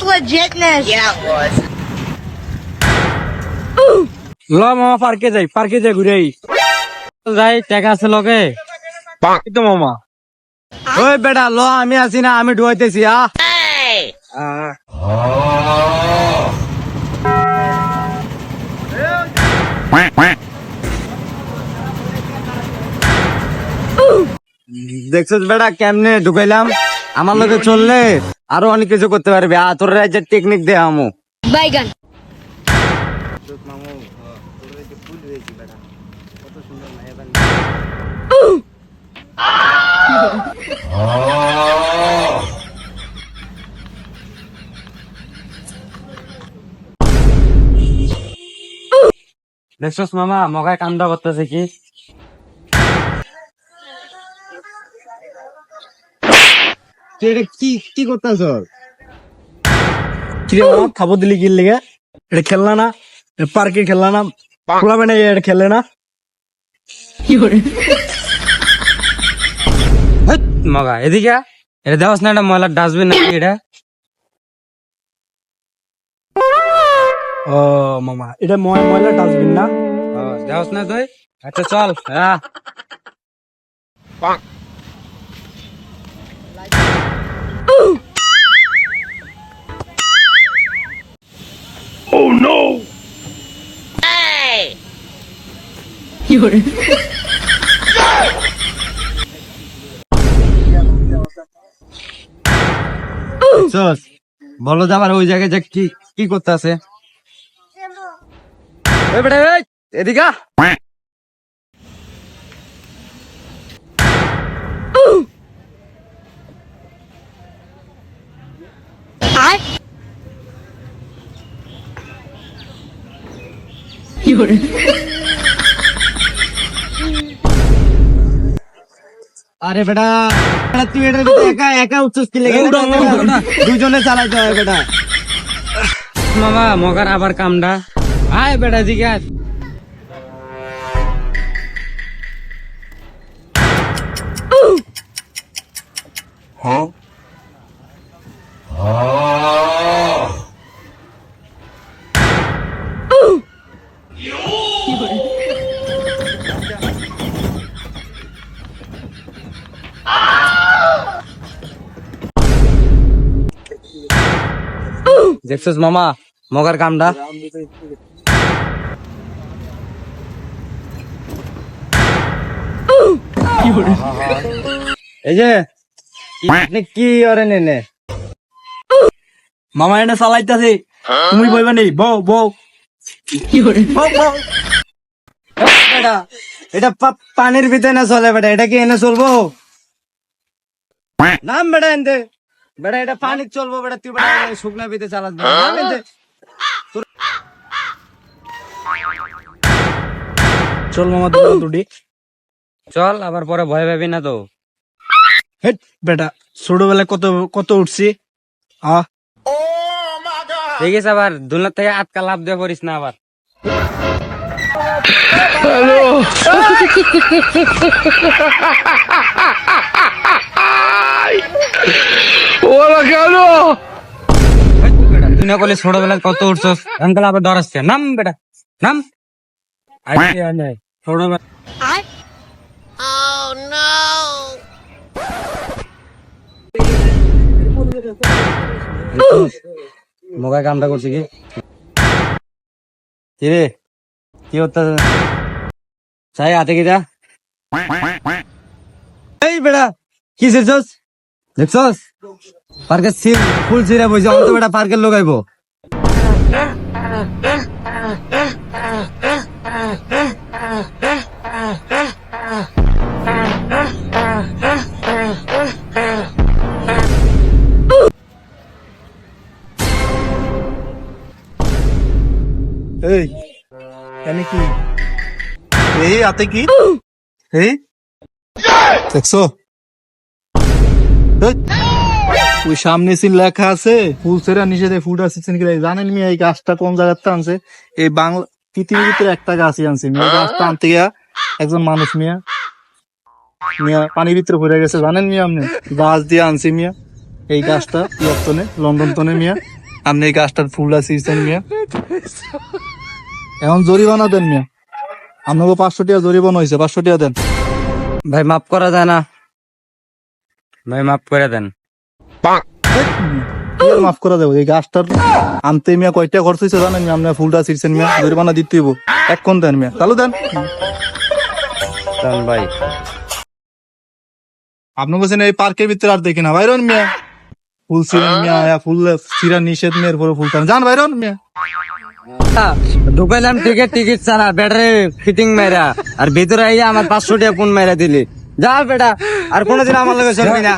That's legitness. Yeah, it was. ল মামা পার্কে যাই পার্কে যাই ঘুরে যাই টাকা আছে লগে। তো মামা। ওই বেটা ল আমি আছি না আমি ডুয়াইতেছি আ। দেখছিস বেটা কেমনে ঢুকাইলাম? আমার লগে চললে আরও অনেক কিছু করতে পারবে। আ তোর রাজ্যের টেকনিক দে আমু Bacon. দেখছিস মামা মগায় কামটা করতেছে কি? তুই এটা কি কি করতেছ? কিরে মামা খাব দিলি কি লেগে? এটা খেললা না পার্কে খেললা না খোলা বেনা এটা খেলে না? হেৎ, মগা এদিকে। এটা দেওয়াস না এটা ময়লার ডাস্টবিন নাকি এটা? ও মামা এটা ময় ময়লা ডাস্টবিন না? ও, দেওয়াস না তুই। আচ্ছা চল আ। Hey! দেখছস? বলো তো আবার ওই জায়গায় যে কি কি করতে আছে? এদিকে আ। I. আরে বেটা বেটা, তুই এটার ভিতরে একা একা উঠছিস কি লেগে দুজনে চালাইতে হয় বেটা মামা মগার আবার কামডা আয় বেটা দিকে আয়। দেখছিস মামা? মগার কামডা এই যে কি- ওরে নেনে মামা এটা চালাইতাছে। তুমি বইবা নেই। বউ বউ। এটা পানির ভিতরে না চলে বেটা? এটা কি এনে চলবো? নাম বেটা এনতে। বেটা এটা পানি চলবো বেটা তুই বেটা শুকনা ভিতরে চালাস। চল মামা দুটো দুটি। চল আবার পরে ভয় পাবি না তো। হেট বেটা ছোটবেলায় কত কত উঠছি? আহ ঠিক আছে আবার দুলনার থেকে আটকা লাভ দিয়ে করিস না আবার। তুই না ছোটবেলায় কত উঠছস? আঙ্কেল আবার ধরাচ্ছে নাম বেটা নাম। ছোটবেলা I. Oh. মগায় কামটা করছে কি? রে? কি হচ্ছে? চাই হাতে কি যা? এই বেড়া কি দেখছস দেখছস? পার্কে সিল ফুল ছিঁড়ে বইছে অন্ত বেটা পার্কের এই এনে কি? কি? দেখছ? ওই সামনে সিন লেখা আছে, ফুল সেরা নিষেধে ফুড আসিছেন কি। জানেন মি এই গাছটা কোন জায়গাতে আনছে? এই বাংলা পৃথিবীর একটা গাছই আনছে গাছটা আনতে গিয়া একজন মানুষ মিয়া মিয়া পানির ভিতরে পড়ে গেছে। জানেন মিয়া আপনি? গাছ দিয়ে আনছি মিয়া। এই গাছটা তনে লন্ডন তনে মিয়া। আপনি এই গাছটার ফুল ছিঁড়ছেন মিয়া। এখন জরিমানা দেন মিয়া। আপনাকে পাঁচশো টাকা জরিমানা হয়েছে পাঁচশো টাকা দেন। ভাই, মাফ করা যায় না। ভাই মাফ করে দেন। মাফ করা যাবে এই গাছটার আনতে মিয়া কয়টা খরচ হয়েছে জানেন মিয়া? আপনার ফুলটা ছিঁড়ছেন মিয়া জরিমানা দিতে হইব। এক কোন দেন মিয়া। তাহলে দেন। দেন ভাই। আপনি বলছেন এই পার্কের ভিতরে আর দেখি না। বাইরন মিয়া। ফুল ছিঁড়েন মিয়া আয়া ফুল ছিঁড়া নিষেধ মেয়ের পরে ফুল যান বাইরন মিয়া। ঢুকাইলাম টিকিট টিকিট ছাড়া। ব্যাটারি ফিটিং মেরা আর ভিতরে আইয়া আমার পাঁচশো টাকা ফোন মেরা দিলি। যা বেটা আর কোনোদিন আমার লগে চলবি না।